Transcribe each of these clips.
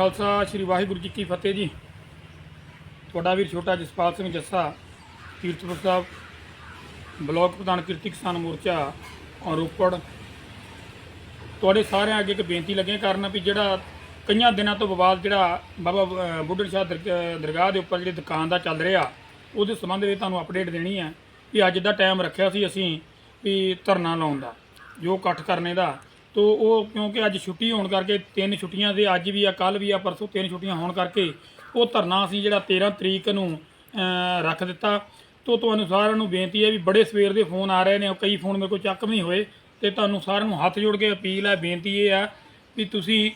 ਖਾਲਸਾ ਸ੍ਰੀ ਵਾਹਿਗੁਰੂ ਜੀ ਕੀ ਫਤਿਹ ਜੀ। ਤੁਹਾਡਾ ਵੀਰ ਛੋਟਾ ਜਸਪਾਲ ਸਿੰਘ ਜੱਸਾ ਕੀਰਤਪੁਰ ਸਾਹਿਬ ਬਲਾਕ ਪ੍ਰਧਾਨ ਕਿਰਤੀ ਕਿਸਾਨ ਮੋਰਚਾ ਰੋਪੜ ਤੁਹਾਡੇ ਸਾਰਿਆਂ ਅੱਗੇ ਇੱਕ ਬੇਨਤੀ ਲੱਗੇ ਕਰਨ ਵੀ ਜਿਹੜਾ ਕਈਆਂ ਦਿਨਾਂ ਤੋਂ ਵਿਵਾਦ ਜਿਹੜਾ ਬਾਬਾ ਅਹ, ਬੁੱਢਣ ਸ਼ਾਹ ਦਰ- ਦਰਗਾਹ ਦੇ ਉੱਪਰ ਜਿਹੜੀ ਦੁਕਾਨ ਦਾ ਚੱਲ ਰਿਹਾ ਉਹਦੇ ਸੰਬੰਧ ਵਿੱਚ ਤੁਹਾਨੂੰ ਅਪਡੇਟ ਦੇਣੀ ਹੈ ਵੀ ਅੱਜ ਦਾ ਟਾਈਮ ਰੱਖਿਆ ਸੀ ਅਸੀਂ ਵੀ ਧਰਨਾ ਲਾਉਣ ਦਾ ਜੋ ਇਕੱਠ ਕਰਨੇ ਦਾ। ਤੋ ਉਹ ਕਿਉਂਕਿ ਅੱਜ ਛੁੱਟੀ ਹੋਣ ਕਰਕੇ ਤਿੰਨ ਛੁੱਟੀਆਂ ਦੇ, ਅੱਜ ਵੀ ਆ ਕੱਲ ਵੀ ਆ, ਪਰਸੋਂ ਤਿੰਨ ਛੁੱਟੀਆਂ ਹੋਣ ਕਰਕੇ ਉਹ ਧਰਨਾ ਅਸੀਂ ਜਿਹੜਾ 13 ਤਰੀਕ ਨੂੰ ਰੱਖ ਦਿੱਤਾ। ਤੋ ਤੁਹਾਨੂੰ ਸਾਰਿਆਂ ਨੂੰ ਬੇਨਤੀ ਹੈ ਵੀ ਬੜੇ ਸਵੇਰ ਦੇ ਫੋਨ ਆ ਰਹੇ ਨੇ, ਉਹ ਕਈ ਫੋਨ ਮੇਰੇ ਕੋਲ ਚੱਕ ਵੀ ਨਹੀਂ ਹੋਏ, ਤੇ ਤੁਹਾਨੂੰ ਸਾਰਿਆਂ ਨੂੰ ਹੱਥ ਜੋੜ ਕੇ ਅਪੀਲ ਹੈ, ਬੇਨਤੀ ਇਹ ਹੈ ਵੀ ਤੁਸੀਂ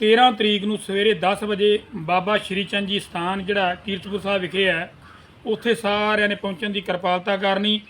13 ਤਰੀਕ ਨੂੰ ਸਵੇਰੇ 10 ਵਜੇ ਬਾਬਾ ਸ਼੍ਰੀ ਚੰਦ ਜੀ ਸਥਾਨ, ਜਿਹੜਾ ਕੀਰਤਪੁਰ ਸਾਹਿਬ ਵਿਖੇ ਹੈ, ਉੱਥੇ ਸਾਰਿਆਂ ਨੇ ਪਹੁੰਚਣ ਦੀ ਕਿਰਪਾਲਤਾ ਕਰਨੀ।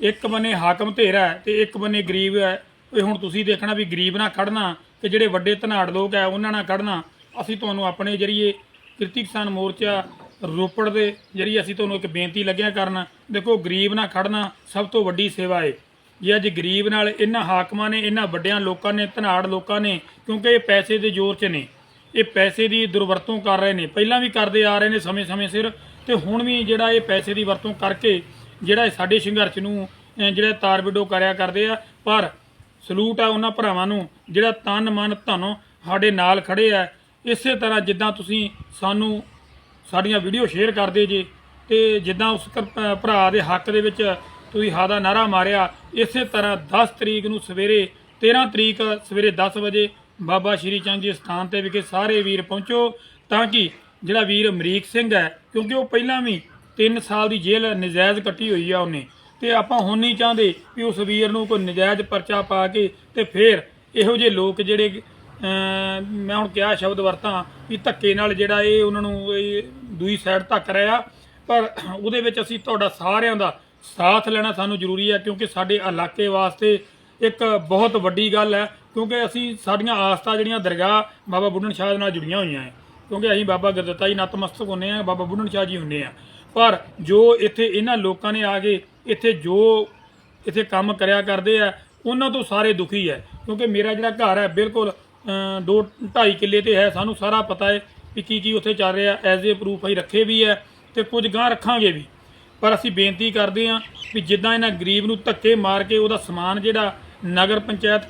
ਇੱਕ ਬੰਨੇ ਹਾਕਮ ਧੇਰਾ ਹੈ ਤੇ ਇੱਕ ਬੰਨੇ ਗਰੀਬ ਹੈ। ਇਹ ਹੁਣ ਤੁਸੀਂ ਦੇਖਣਾ ਵੀ ਗਰੀਬ ਨਾਲ ਖੜਨਾ ਤੇ ਜਿਹੜੇ ਵੱਡੇ ਧਨਾੜ ਲੋਕ ਹੈ ਉਹਨਾਂ ਨਾਲ ਖੜਨਾ ਅਸੀਂ ਤੁਹਾਨੂੰ ਆਪਣੇ ਜਰੀਏ ਕਿਰਤੀ ਕਿਸਾਨ ਮੋਰਚਾ ਰੋਪੜ ਦੇ ਜਰੀਏ ਅਸੀਂ ਤੁਹਾਨੂੰ ਇੱਕ ਬੇਨਤੀ ਲੱਗਿਆ ਕਰਨ, ਦੇਖੋ ਗਰੀਬ ਨਾਲ ਖੜਨਾ ਸਭ ਤੋਂ ਵੱਡੀ ਸੇਵਾ ਏ। ਜੇ ਅੱਜ ਗਰੀਬ ਨਾਲ ਇਹਨਾਂ ਹਾਕਮਾਂ ਨੇ ਇਹਨਾਂ ਵੱਡਿਆਂ ਲੋਕਾਂ ਨੇ, ਧਨਾੜ ਲੋਕਾਂ ਨੇ, ਕਿਉਂਕਿ ਇਹ ਪੈਸੇ ਦੇ ਜ਼ੋਰ 'ਚ ਨੇ, ਇਹ ਪੈਸੇ ਦੀ ਦੁਰਵਰਤੋਂ ਕਰ ਰਹੇ ਨੇ, ਪਹਿਲਾਂ ਵੀ ਕਰਦੇ ਆ ਰਹੇ ਨੇ ਸਮੇਂ-ਸਮੇਂ ਸਿਰ, ਤੇ ਹੁਣ ਵੀ ਜਿਹੜਾ ਇਹ ਪੈਸੇ ਦੀ ਵਰਤੋਂ ਕਰਕੇ ਜਿਹੜਾ ਸਾਡੇ ਸੰਘਰਸ਼ ਨੂੰ ਜਿਹੜਾ ਤਾਰ ਵਿਡੋ ਕਰਿਆ ਕਰਦੇ ਆ, ਪਰ ਸਲੂਟ ਆ ਉਹਨਾਂ ਭਰਾਵਾਂ ਨੂੰ, ਜਿਹੜਾ ਤਨ ਮਨ ਧਨੋਂ ਸਾਡੇ ਨਾਲ ਖੜੇ ਆ। ਇਸੇ ਤਰ੍ਹਾਂ ਜਿੱਦਾਂ ਤੁਸੀਂ ਸਾਨੂੰ ਸਾਡੀਆਂ ਵੀਡੀਓ ਸ਼ੇਅਰ ਕਰਦੇ ਜੇ, ਤੇ ਜਿੱਦਾਂ ਉਸ ਭਰਾ ਦੇ ਹੱਕ ਦੇ ਵਿੱਚ ਤੁਸੀਂ ਹਾਦਾ ਨਾਰਾ ਮਾਰਿਆ, ਇਸੇ ਤਰ੍ਹਾਂ 10 ਤਰੀਕ ਨੂੰ ਸਵੇਰੇ 13 ਤਰੀਕ ਸਵੇਰੇ 10 ਵਜੇ ਬਾਬਾ ਸ਼੍ਰੀ ਚੰਦ ਜੀ ਸਥਾਨ ਤੇ ਵਿਖੇ ਸਾਰੇ ਵੀਰ ਪਹੁੰਚੋ, ਤਾਂ ਕਿ ਜਿਹੜਾ ਵੀਰ ਅਮਰੀਕ ਸਿੰਘ ਹੈ, ਕਿਉਂਕਿ ਉਹ ਪਹਿਲਾਂ ਵੀ 3 ਸਾਲ ਦੀ ਜੇਲ੍ਹ ਨਜਾਇਜ਼ ਕੱਟੀ ਹੋਈ ਆ ਉਹਨੇ। ਤੇ ਆਪਾਂ ਹੁਣ ਨਹੀਂ ਚਾਹੁੰਦੇ ਵੀ ਉਸ ਵੀਰ ਨੂੰ ਕੋਈ ਨਜਾਇਜ਼ ਪਰਚਾ ਪਾ ਕੇ ਤੇ ਫਿਰ ਇਹੋ ਜਿਹੇ ਲੋਕ ਜਿਹੜੇ ਮੈਂ ਹੁਣ ਕਿਹਾ ਸ਼ਬਦ ਵਰਤਾਂ ਵੀ ਧੱਕੇ ਨਾਲ ਜਿਹੜਾ ਇਹ ਉਹਨਾਂ ਨੂੰ ਇਹ ਦੂਈ ਸਾਈਡ ਧੱਕ ਰਿਹਾ ਪਰ ਉਹਦੇ ਵਿੱਚ ਅਸੀਂ ਤੁਹਾਡਾ ਸਾਰਿਆਂ ਦਾ ਸਾਥ ਲੈਣਾ ਸਾਨੂੰ ਜ਼ਰੂਰੀ ਹੈ ਕਿਉਂਕਿ ਸਾਡੇ ਇਲਾਕੇ ਵਾਸਤੇ ਇੱਕ ਬਹੁਤ ਵੱਡੀ ਗੱਲ ਹੈ, ਕਿਉਂਕਿ ਅਸੀਂ ਸਾਡੀਆਂ ਆਸਥਾ ਜਿਹੜੀਆਂ ਦਰਗਾਹ ਬਾਬਾ ਬੁੱਢਣ ਸ਼ਾਹ ਦੇ ਨਾਲ ਜੁੜੀਆਂ ਹੋਈਆਂ ਹੈ ਕਿਉਂਕਿ ਅਸੀਂ ਬਾਬਾ ਗੁਰਦੱਤਾ ਜੀ ਨਤਮਸਤਕ ਹੁੰਨੇ ਆ, ਬਾਬਾ ਬੁੱਢਣ ਸ਼ਾਹ ਜੀ ਹੁੰਨੇ ਆ। ਪਰ ਜੋ ਇੱਥੇ ਇਹਨਾਂ ਲੋਕਾਂ ਨੇ ਆ ਕੇ ਇੱਥੇ ਜੋ ਇੱਥੇ ਕੰਮ ਕਰਿਆ ਕਰਦੇ ਆ ਉਹਨਾਂ ਤੋਂ ਸਾਰੇ ਦੁਖੀ ਹੈ ਕਿਉਂਕਿ ਮੇਰਾ ਜਿਹੜਾ ਘਰ ਹੈ ਬਿਲਕੁਲ ਅਮ, ਦੋ 2.5 ਕਿੱਲੇ ਤੇ ਹੈ ਸਾਨੂੰ ਸਾਰਾ ਪਤਾ ਹੈ ਵੀ ਕੀ ਕੀ ਉੱਥੇ ਚੱਲ ਰਿਹਾ ਐਜ਼ ਏ ਪ੍ਰੂਫ ਅਸੀਂ ਰੱਖੇ ਵੀ ਹੈ ਤੇ ਕੁਝ ਗਾਂ ਰੱਖਾਂਗੇ ਵੀ। ਪਰ ਅਸੀਂ ਬੇਨਤੀ ਕਰਦੇ ਹਾਂ ਵੀ ਜਿੱਦਾਂ ਇਹਨਾਂ ਗਰੀਬ ਨੂੰ ਧੱਕੇ ਮਾਰ ਕੇ ਉਹਦਾ ਸਮਾਨ ਜਿਹੜਾ ਨਗਰ ਪੰਚਾਇਤ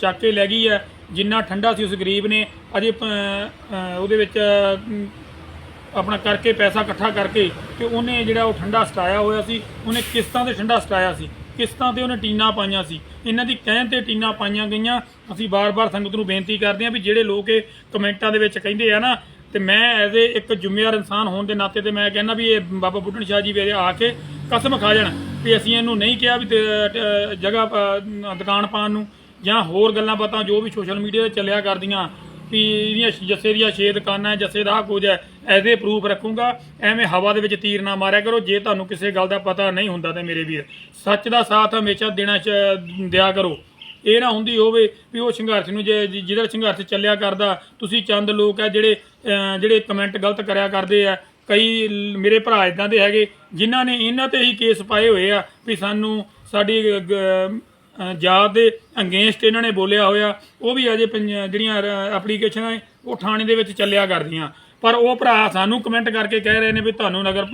ਚੱਕ ਕੇ ਲੈ ਗਈ ਹੈ ਜਿੰਨਾ ਠੰਡਾ ਸੀ ਉਸ ਗਰੀਬ ਨੇ ਅਜੇ ਉਹਦੇ ਵਿੱਚ ਆਪਣਾ ਕਰਕੇ, ਪੈਸਾ ਇਕੱਠਾ ਕਰਕੇ ਤੇ ਉਹਨੇ ਜਿਹੜਾ ਉਹ ਠੰਡਾ ਸਟਾਇਆ ਹੋਇਆ ਸੀ, ਉਹਨੇ ਕਿਸ਼ਤਾਂ ਤੇ ਠੰਡਾ ਸਟਾਇਆ ਸੀ ਕਿਸ਼ਤਾਂ ਤੇ ਉਹਨੇ ਟੀਨਾ ਪਾਈਆਂ ਸੀ। ਇਹਨਾਂ ਦੀ ਕਹਿਣ ਤੇ ਟੀਨਾ ਪਾਈਆਂ ਗਈਆਂ। ਅਸੀਂ ਬਾਰ-ਬਾਰ ਸੰਗਤ ਨੂੰ ਬੇਨਤੀ ਕਰਦੇ ਹਾਂ ਵੀ ਜਿਹੜੇ ਲੋਕ ਇਹ ਕਮੈਂਟਾਂ ਦੇ ਵਿੱਚ ਕਹਿੰਦੇ ਆ ਨਾ, ਤੇ ਮੈਂ ਐਜ਼ ਏ ਇੱਕ ਜ਼ਿੰਮੇਵਾਰ ਇਨਸਾਨ ਹੋਣ ਦੇ ਨਾਤੇ ਤੇ ਮੈਂ ਕਹਿੰਦਾ ਵੀ ਇਹ ਬਾਬਾ ਬੁੱਢਣ ਸ਼ਾਹ ਜੀ ਵੇਲੇ ਆ ਕੇ ਕਸਮ ਖਾ ਜਾਣ ਵੀ ਅਸੀਂ ਇਹਨੂੰ ਨਹੀਂ ਕਿਹਾ ਵੀ ਜਗ੍ਹਾ ਦੁਕਾਨ ਪਾਉਣ ਨੂੰ ਜਾਂ ਹੋਰ ਗੱਲਾਂ ਬਾਤਾਂ ਜੋ ਵੀ ਸੋਸ਼ਲ ਮੀਡੀਆ ਤੇ ਚੱਲਿਆ ਕਰਦੀਆਂ ਵੀ ਇਹਦੀਆਂ ਜੱਸੇ ਦੀਆਂ ਛੇ ਦੁਕਾਨਾਂ, ਜੱਸੇ ਦਾ ਆਹ ਕੁਝ ਹੈ, ਐਜ਼ ਏ ਪ੍ਰੂਫ ਰੱਖੂੰਗਾ। ਐਵੇਂ ਹਵਾ ਦੇ ਵਿੱਚ ਤੀਰ ਨਾ ਮਾਰਿਆ ਕਰੋ, ਜੇ ਤੁਹਾਨੂੰ ਕਿਸੇ ਗੱਲ ਦਾ ਪਤਾ ਨਹੀਂ ਹੁੰਦਾ ਤੇ ਮੇਰੇ ਵੀਰ, ਸੱਚ ਦਾ ਸਾਥ ਹਮੇਸ਼ਾ ਦੇਣਾ ਚ- ਦਿਆ ਕਰੋ। ਇਹ ਨਾ ਹੁੰਦੀ ਹੋਵੇ ਵੀ ਉਹ ਸੰਘਰਸ਼ ਨੂੰ ਜੇ ਜਿ- ਜਿਹਦਾ ਸੰਘਰਸ਼ ਚੱਲਿਆ ਕਰਦਾ, ਤੁਸੀਂ ਚੰਦ ਲੋਕ ਹੈ ਜਿਹੜੇ ਜਿਹੜੇ ਕਮੈਂਟ ਗਲਤ ਕਰਿਆ ਕਰਦੇ ਆ, ਕਈ ਮੇਰੇ ਭਰਾ ਇਦਾਂ ਦੇ ਹੈਗੇ, ਜਿਨ੍ਹਾਂ ਨੇ ਇਹਨਾਂ ਤੇ ਹੀ ਕੇਸ ਪਾਏ ਹੋਏ ਆ ਵੀ ਸਾਨੂੰ ਸਾਡੀ ਜਾਤ ਦੇ ਅਗੇਂਸਟ ਇਹਨਾਂ ਨੇ ਬੋਲਿਆ ਹੋਇਆ, ਉਹ ਵੀ ਅਜੇ ਪੰਜ- ਜਿਹੜੀਆਂ ਐਪਲੀਕੇਸ਼ਨਾਂ ਉਹ ਥਾਣੇ ਦੇ ਵਿੱਚ ਚੱਲਿਆ ਕਰਦੀਆਂ। ਪਰ ਉਹ ਭਰਾ ਸਾਨੂੰ ਕਮੈਂਟ ਕਰਕੇ ਕਹਿ ਰਹੇ ਨੇ ਵੀ ਤੁਹਾਨੂੰ ਨਗਰ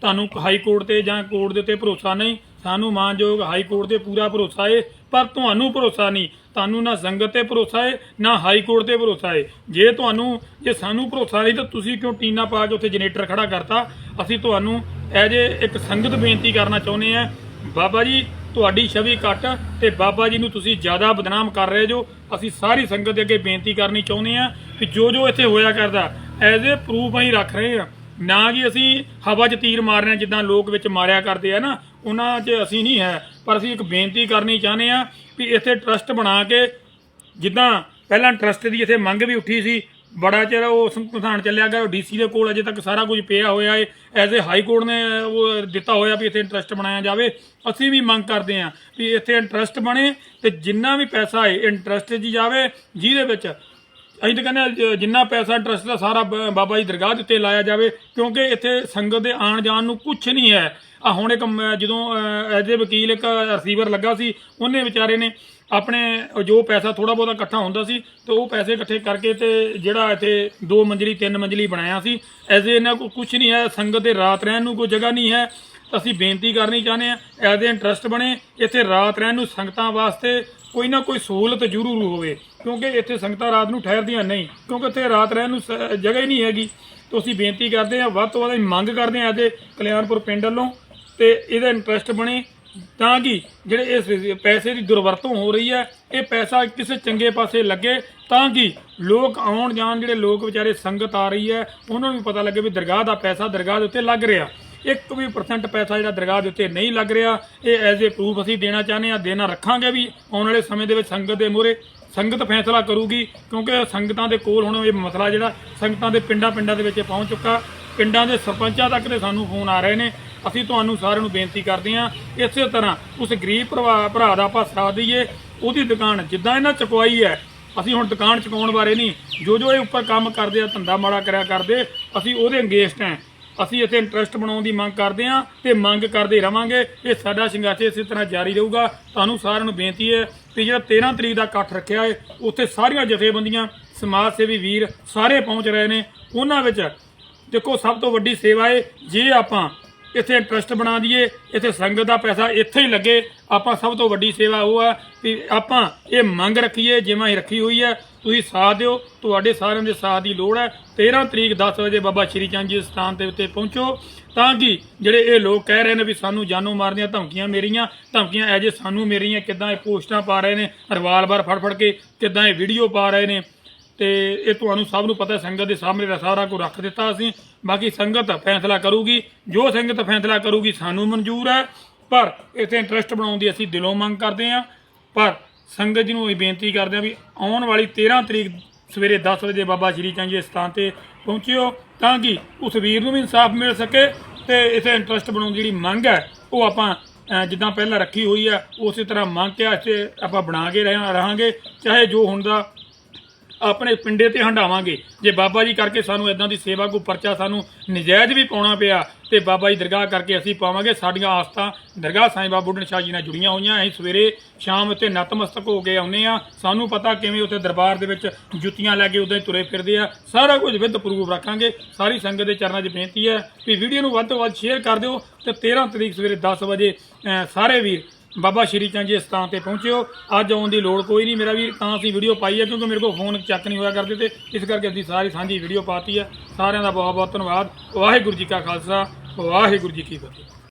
ਤੁਹਾਨੂੰ ਹਾਈ ਕੋਰਟ ਤੇ ਜਾਂ ਕੋਰਟ ਦੇ ਉੱਤੇ ਭਰੋਸਾ ਨਹੀਂ, ਸਾਨੂੰ ਮਾਨਯੋਗ ਹਾਈ ਕੋਰਟ ਤੇ ਪੂਰਾ ਭਰੋਸਾ ਏ, ਪਰ ਤੁਹਾਨੂੰ ਭਰੋਸਾ ਨਹੀਂ। ਤੁਹਾਨੂੰ ਨਾ ਸੰਗਤ ਤੇ ਭਰੋਸਾ ਏ, ਨਾ ਹਾਈ ਕੋਰਟ ਤੇ ਭਰੋਸਾ ਏ। ਜੇ ਤੁਹਾਨੂੰ, ਜੇ ਸਾਨੂੰ ਭਰੋਸਾ ਨਹੀਂ ਤਾਂ ਤੁਸੀਂ ਕਿਉਂ ਟੀਨਾ ਪਾ ਕੇ ਉੱਥੇ ਜਨਰੇਟਰ ਖੜਾ ਕਰਤਾ? ਅਸੀਂ ਤੁਹਾਨੂੰ ਐਜ ਇੱਕ ਸੰਗਤ ਬੇਨਤੀ ਕਰਨਾ ਚਾਹੁੰਦੇ ਆ। ਬਾਬਾ ਜੀ ਤੁਹਾਡੀ ਛਵੀ ਘੱਟ ਤੇ ਬਾਬਾ ਜੀ ਨੂੰ ਤੁਸੀਂ ਜ਼ਿਆਦਾ ਬਦਨਾਮ ਕਰ ਰਹੇ ਜੋ, ਅਸੀਂ ਸਾਰੀ ਸੰਗਤ ਦੇ ਅੱਗੇ ਬੇਨਤੀ ਕਰਨੀ ਚਾਹੁੰਦੇ ਆ ਕਿ ਜੋ ਜੋ ਇੱਥੇ ਹੋਇਆ ਕਰਦਾ ਐਜ਼ ਏ ਪ੍ਰੂਫ ਅਸੀਂ ਰੱਖ ਰਹੇ ਆ ਨਾ ਕਿ ਅਸੀਂ ਹਵਾ 'ਚ ਤੀਰ ਮਾਰ ਰਹੇ ਹਾਂ, ਜਿੱਦਾਂ ਲੋਕ ਵਿੱਚ ਮਾਰਿਆ ਕਰਦੇ ਆ ਨਾ, ਉਹਨਾਂ 'ਚ ਅਸੀਂ ਨਹੀਂ ਹੈ। ਪਰ ਅਸੀਂ ਇੱਕ ਬੇਨਤੀ ਕਰਨੀ ਚਾਹੁੰਦੇ ਆ ਵੀ ਇੱਥੇ ਟਰਸਟ ਬਣਾ ਕੇ, ਜਿੱਦਾਂ ਪਹਿਲਾਂ ਟਰਸਟ ਦੀ ਇੱਥੇ ਮੰਗ ਵੀ ਉੱਠੀ ਸੀ ਬੜਾ ਚਿਰ ਉਹ ਸੰਵਿਧਾਨ ਚੱਲਿਆ ਗਿਆ ਡੀਸੀ ਦੇ ਕੋਲ ਅਜੇ ਤੱਕ ਸਾਰਾ ਕੁਝ ਪਿਆ ਹੋਇਆ ਹੈ ਐਜ਼ ਏ ਹਾਈ ਕੋਰਟ ਨੇ ਉਹ ਦਿੱਤਾ ਹੋਇਆ ਵੀ ਇੱਥੇ ਇੰਟਰਸਟ ਬਣਾਇਆ ਜਾਵੇ। ਅਸੀਂ ਵੀ ਮੰਗ ਕਰਦੇ ਹਾਂ ਵੀ ਇੱਥੇ ਇੰਟਰਸਟ ਬਣੇ ਤੇ ਜਿੰਨਾ ਵੀ ਪੈਸਾ ਹੈ ਇੰਟਰਸਟ 'ਚ ਜਾਵੇ, ਜਿਹਦੇ ਵਿੱਚ ਅਸੀਂ ਤਾਂ ਕਹਿੰਦੇ ਹਾਂ, ਜ- ਜਿੰਨਾ ਪੈਸਾ ਇੰਟਰਸਟ ਦਾ ਸਾਰਾ ਬ- ਬਾਬਾ ਜੀ ਦਰਗਾਹ ਦੇ ਉੱਤੇ ਲਾਇਆ ਜਾਵੇ, ਕਿਉਂਕਿ ਇੱਥੇ ਸੰਗਤ ਦੇ ਆਣ ਜਾਣ ਨੂੰ ਕੁਝ ਨਹੀਂ ਹੈ। ਆ ਹੁਣ ਇੱਕ ਮ- ਜਦੋਂ ਐਜ ਏ ਵਕੀਲ ਇੱਕ ਰਿਸੀਵਰ ਲੱਗਾ ਸੀ, ਉਹਨੇ ਵਿਚਾਰੇ ਨੇ ਆਪਣੇ ਜੋ ਪੈਸਾ ਥੋੜਾ ਬਹੁਤਾ ਇਕੱਠਾ ਹੁੰਦਾ ਸੀ, ਤੇ ਉਹ ਪੈਸੇ ਇਕੱਠੇ ਕਰਕੇ ਤੇ ਜਿਹੜਾ ਇੱਥੇ ਦੋ ਮੰਜ਼ਲੀ, ਤਿੰਨ ਮੰਜ਼ਲੀ ਬਣਾਇਆ ਸੀ। ਐਜ਼ ਇਹਨਾਂ ਕੋਲ ਕੁਝ ਨਹੀਂ ਹੈ, ਸੰਗਤ ਦੇ ਰਾਤ ਰਹਿਣ ਨੂੰ ਕੋਈ ਜਗ੍ਹਾ ਨਹੀਂ ਹੈ। ਅਸੀਂ ਬੇਨਤੀ ਕਰਨੀ ਚਾਹੁੰਦੇ ਆ ਐਜ਼ ਏ ਇੰਟਰਸਟ ਬਣੇ, ਇੱਥੇ ਰਾਤ ਰਹਿਣ ਨੂੰ ਸੰਗਤਾਂ ਵਾਸਤੇ ਕੋਈ ਨਾ ਕੋਈ ਸਹੂਲਤ ਜ਼ਰੂਰ ਹੋਵੇ, ਕਿਉਂਕਿ ਇੱਥੇ ਸੰਗਤਾਂ ਰਾਤ ਨੂੰ ਠਹਿਰਦੀਆਂ ਨਹੀਂ, ਕਿਉਂਕਿ ਇੱਥੇ ਰਾਤ ਰਹਿਣ ਨੂੰ ਸ- ਜਗ੍ਹਾ ਹੀ ਨਹੀਂ ਹੈਗੀ। ਤੇ ਅਸੀਂ ਬੇਨਤੀ ਕਰਦੇ ਆ ਵੱਧ ਤੋਂ ਵੱਧ ਅਸੀਂ ਮੰਗ ਕਰਦੇ ਆ ਅੱਜ ਕਲਿਆਣਪੁਰ ਪਿੰਡ ਵੱਲੋਂ ਤੇ ਇਹਦਾ ਇੰਟਰਸਟ ਬਣੇ, ਤਾਂ ਕਿ ਜਿਹੜੇ ਇਸ ਪੈਸੇ ਦੀ ਦੁਰਵਰਤੋਂ ਹੋ ਰਹੀ ਹੈ, ਇਹ ਪੈਸਾ ਕਿਸੇ ਚੰਗੇ ਪਾਸੇ ਲੱਗੇ, ਤਾਂ ਕਿ ਲੋਕ ਆਉਣ ਜਾਣ, ਜਿਹੜੇ ਲੋਕ ਵਿਚਾਰੇ ਸੰਗਤ ਆ ਰਹੀ ਹੈ, ਉਹਨਾਂ ਨੂੰ ਵੀ ਪਤਾ ਲੱਗੇ ਵੀ ਦਰਗਾਹ ਦਾ ਪੈਸਾ ਦਰਗਾਹ ਦੇ ਉੱਤੇ ਲੱਗ ਰਿਹਾ। ਇੱਕ ਵੀ ਪਰਸੈਂਟ ਪੈਸਾ ਜਿਹੜਾ ਦਰਗਾਹ ਦੇ ਉੱਤੇ ਨਹੀਂ ਲੱਗ ਰਿਹਾ, ਇਹ ਐਜ਼ ਏ ਪ੍ਰੂਫ ਅਸੀਂ ਦੇਣਾ ਚਾਹੁੰਦੇ ਆ ਦੇਣਾ ਰੱਖਾਂਗੇ ਵੀ ਆਉਣ ਵਾਲੇ ਸਮੇਂ ਦੇ ਵਿੱਚ ਸੰਗਤ ਦੇ ਮੂਹਰੇ ਸੰਗਤ ਫੈਸਲਾ ਕਰੂਗੀ, ਕਿਉਂਕਿ ਸੰਗਤਾਂ ਦੇ ਕੋਲ ਹੁਣ ਇਹ ਮਸਲਾ ਜਿਹੜਾ ਸੰਗਤਾਂ ਦੇ ਪਿੰਡਾਂ ਪਿੰਡਾਂ ਦੇ ਵਿੱਚ ਇਹ ਪਹੁੰਚ ਚੁੱਕਾ। ਪਿੰਡਾਂ ਦੇ ਸਰਪੰਚਾਂ ਤੱਕ ਦੇ ਸਾਨੂੰ ਫੋਨ ਆ ਰਹੇ ਨੇ। ਅਸੀਂ ਤੁਹਾਨੂੰ ਸਾਰਿਆਂ ਨੂੰ ਬੇਨਤੀ ਕਰਦੇ ਹਾਂ, ਇਸੇ ਤਰ੍ਹਾਂ ਉਸ ਗਰੀਬ ਭਰਾ ਭਰਾ ਦਾ ਆਪਾਂ ਸਾਥ ਦਈਏ, ਉਹਦੀ ਦੁਕਾਨ ਜਿੱਦਾਂ ਇਹਨਾਂ ਚੁਕਵਾਈ ਹੈ, ਅਸੀਂ ਹੁਣ ਦੁਕਾਨ ਚੁਕਾਉਣ ਬਾਰੇ ਨਹੀਂ, ਜੋ ਜੋ ਇਹ ਉੱਪਰ ਕੰਮ ਕਰਦੇ ਆ, ਧੰਦਾ ਮਾੜਾ ਕਰਿਆ ਕਰਦੇ, ਅਸੀਂ ਉਹਦੇ ਅੰਗੇਸਟ ਹਾਂ। ਅਸੀਂ ਇੱਥੇ ਇੰਟਰਸਟ ਬਣਾਉਣ ਦੀ ਮੰਗ ਕਰਦੇ ਹਾਂ ਤੇ ਮੰਗ ਕਰਦੇ ਰਵਾਂਗੇ ਇਹ ਸਾਡਾ ਸੰਘਰਸ਼ ਇਸੇ ਤਰ੍ਹਾਂ ਜਾਰੀ ਰਹੂਗਾ। ਤੁਹਾਨੂੰ ਸਾਰਿਆਂ ਨੂੰ ਬੇਨਤੀ ਹੈ ਕਿ ਜਿਹੜਾ 13 ਤਰੀਕ ਦਾ ਇਕੱਠ ਰੱਖਿਆ ਹੈ, ਉੱਥੇ ਸਾਰੀਆਂ ਜਥੇਬੰਦੀਆਂ ਸਮਾਜ ਸੇਵੀ ਵੀਰ ਸਾਰੇ ਪਹੁੰਚ ਰਹੇ ਨੇ। ਉਹਨਾਂ ਵਿੱਚ ਦੇਖੋ ਸਭ ਤੋਂ ਵੱਡੀ ਸੇਵਾ ਹੈ ਜੇ ਆਪਾਂ ਇੱਥੇ ਇੰਟਰਸਟ ਬਣਾ ਦਈਏ, ਇੱਥੇ ਸੰਗਤ ਦਾ ਪੈਸਾ ਇੱਥੇ ਹੀ ਲੱਗੇ। ਆਪਾਂ ਸਭ ਤੋਂ ਵੱਡੀ ਸੇਵਾ ਉਹ ਆ ਕਿ ਆਪਾਂ ਇਹ ਮੰਗ ਰੱਖੀਏ, ਜਿਵੇਂ ਹੀ ਰੱਖੀ ਹੋਈ ਹੈ ਤੁਸੀਂ ਸਾਥ ਦਿਓ, ਤੁਹਾਡੇ ਸਾਰਿਆਂ ਦੇ ਸਾਥ ਦੀ ਲੋੜ ਹੈ 13 ਤਰੀਕ 10 ਵਜੇ ਬਾਬਾ ਸ਼੍ਰੀ ਚੰਦ ਜੀ ਦੇ ਸਥਾਨ ਦੇ ਉੱਤੇ ਪਹੁੰਚੋ। ਤਾਂ ਕਿ ਜਿਹੜੇ ਇਹ ਲੋਕ ਕਹਿ ਰਹੇ ਨੇ ਵੀ ਸਾਨੂੰ ਜਾਨੋਂ ਮਾਰਨੀਆਂ ਧਮਕੀਆਂ ਮੇਰੀਆਂ, ਧਮਕੀਆਂ ਐ ਜੇ ਸਾਨੂੰ ਮੇਰੀਆਂ, ਕਿੱਦਾਂ ਇਹ ਪੋਸਟਾਂ ਪਾ ਰਹੇ ਨੇ, ਰਿਵਾਲਵਰ ਫੜ ਫੜ ਕੇ ਕਿੱਦਾਂ ਇਹ ਵੀਡੀਓ ਪਾ ਰਹੇ ਨੇ। ਤੇ ਇਹ ਤੁਹਾਨੂੰ ਸਭ ਨੂੰ ਪਤਾ, ਸੰਗਤ ਦੇ ਸਾਹਮਣੇ ਸਾਰਾ ਕੁਝ ਰੱਖ ਦਿੱਤਾ ਅਸੀਂ। ਬਾਕੀ ਸੰਗਤ ਫੈਸਲਾ ਕਰੂਗੀ, ਜੋ ਸੰਗਤ ਫੈਸਲਾ ਕਰੂਗੀ ਸਾਨੂੰ ਮਨਜ਼ੂਰ ਹੈ, ਪਰ ਇੱਥੇ ਇੰਟਰਸਟ ਬਣਾਉਣ ਦੀ ਅਸੀਂ ਦਿਲੋਂ ਮੰਗ ਕਰਦੇ ਹਾਂ। ਪਰ ਸੰਗਤ ਜੀ ਨੂੰ ਇਹ ਬੇਨਤੀ ਕਰਦੇ ਹਾਂ ਵੀ ਆਉਣ ਵਾਲੀ 13 ਤਰੀਕ ਸਵੇਰੇ 10 ਵਜੇ ਬਾਬਾ ਸ਼੍ਰੀ ਚੰਦ ਜੀ ਸਥਾਨ ਤੇ ਪਹੁੰਚਿਓ, ਤਾਂ ਕਿ ਉਸ ਵੀਰ ਨੂੰ ਵੀ ਇਨਸਾਫ ਮਿਲ ਸਕੇ ਤੇ ਇੱਥੇ ਇੰਟਰਸਟ ਬਣਾਉਣ ਦੀ ਜਿਹੜੀ ਮੰਗ ਹੈ, ਉਹ ਆਪਾਂ ਜਿੱਦਾਂ ਪਹਿਲਾਂ ਰੱਖੀ ਹੋਈ ਹੈ, ਉਸੇ ਤਰ੍ਹਾਂ ਮੰਗ ਕੇ ਇੱਥੇ ਆਪਾਂ ਬਣਾ ਕੇ ਰਹਾਂ- ਰਹਾਂਗੇ, ਚਾਹੇ ਜੋ ਹੁੰਦਾ ਆਪਣੇ ਪਿੰਡੇ ਤੇ ਹੰਡਾਵਾਂਗੇ ਜੇ ਬਾਬਾ ਜੀ ਕਰਕੇ ਸਾਨੂੰ ਇਦਾਂ ਦੀ ਸੇਵਾ ਕੋ ਪਰਚਾ ਸਾਨੂੰ ਨਜਾਇਜ਼ ਵੀ ਪਾਉਣਾ ਪਿਆ, ਤੇ ਬਾਬਾ ਜੀ ਦਰਗਾਹ ਕਰਕੇ ਅਸੀਂ ਪਾਵਾਂਗੇ। ਸਾਡੀਆਂ ਆਸਤਾਂ ਦਰਗਾਹ ਸਾਈਂ ਬਾਬਾ ਬੁੱਢਣ ਸ਼ਾਹ ਜੀ ਨਾਲ ਜੁੜੀਆਂ ਹੋਈਆਂ। ਅਸੀਂ ਸਵੇਰੇ ਸ਼ਾਮ ਉੱਤੇ ਨਤਮਸਤਕ ਹੋ ਕੇ ਆਉਨੇ ਆ ਸਾਨੂੰ ਪਤਾ ਕਿਵੇਂ ਉੱਥੇ ਦਰਬਾਰ ਦੇ ਵਿੱਚ ਜੁੱਤੀਆਂ ਲੈ ਕੇ ਉਦਾਂ ਹੀ ਤੁਰੇ ਫਿਰਦੇ ਆ। ਸਾਰਾ ਕੁਝ ਵਿਦ ਪ੍ਰੂਫ ਰੱਖਾਂਗੇ। ਸਾਰੀ ਸੰਗਤ ਦੇ ਚਰਨਾਂ 'ਚ ਬੇਨਤੀ ਹੈ ਕਿ ਵੀਡੀਓ ਨੂੰ ਵੱਧ ਤੋਂ ਵੱਧ ਸ਼ੇਅਰ ਕਰ ਦਿਓ। ਤੇ 13 ਤਰੀਕ ਸਵੇਰੇ 10 ਵਜੇ ਸਾਰੇ ਵੀਰ ਬਾਬਾ ਸ਼੍ਰੀ ਚੰਦ ਜੀ ਦੇ ਸਥਾਨ ਤੇ ਪਹੁੰਚਿਓ। ਅੱਜ ਆਉਣ ਦੀ ਲੋੜ ਕੋਈ ਨਹੀਂ। ਮੇਰਾ ਵੀਰ, ਤਾਂ ਅਸੀਂ ਵੀਡੀਓ ਪਾਈ ਹੈ ਕਿਉਂਕਿ ਮੇਰੇ ਕੋਲ ਫੋਨ ਚੱਕ ਨਹੀਂ ਹੋਇਆ ਕਰਦੇ ਤੇ ਇਸ ਕਰਕੇ ਅਸੀਂ ਸਾਰੀ ਸਾਂਝੀ ਵੀਡੀਓ ਪਾਤੀ ਹੈ ਸਾਰਿਆਂ ਦਾ ਬਹੁਤ ਬਹੁਤ ਧੰਨਵਾਦ। ਵਾਹਿਗੁਰੂ ਜੀ ਕਾ ਖਾਲਸਾ, ਵਾਹਿਗੁਰੂ ਜੀ ਕੀ ਫਤਿਹ।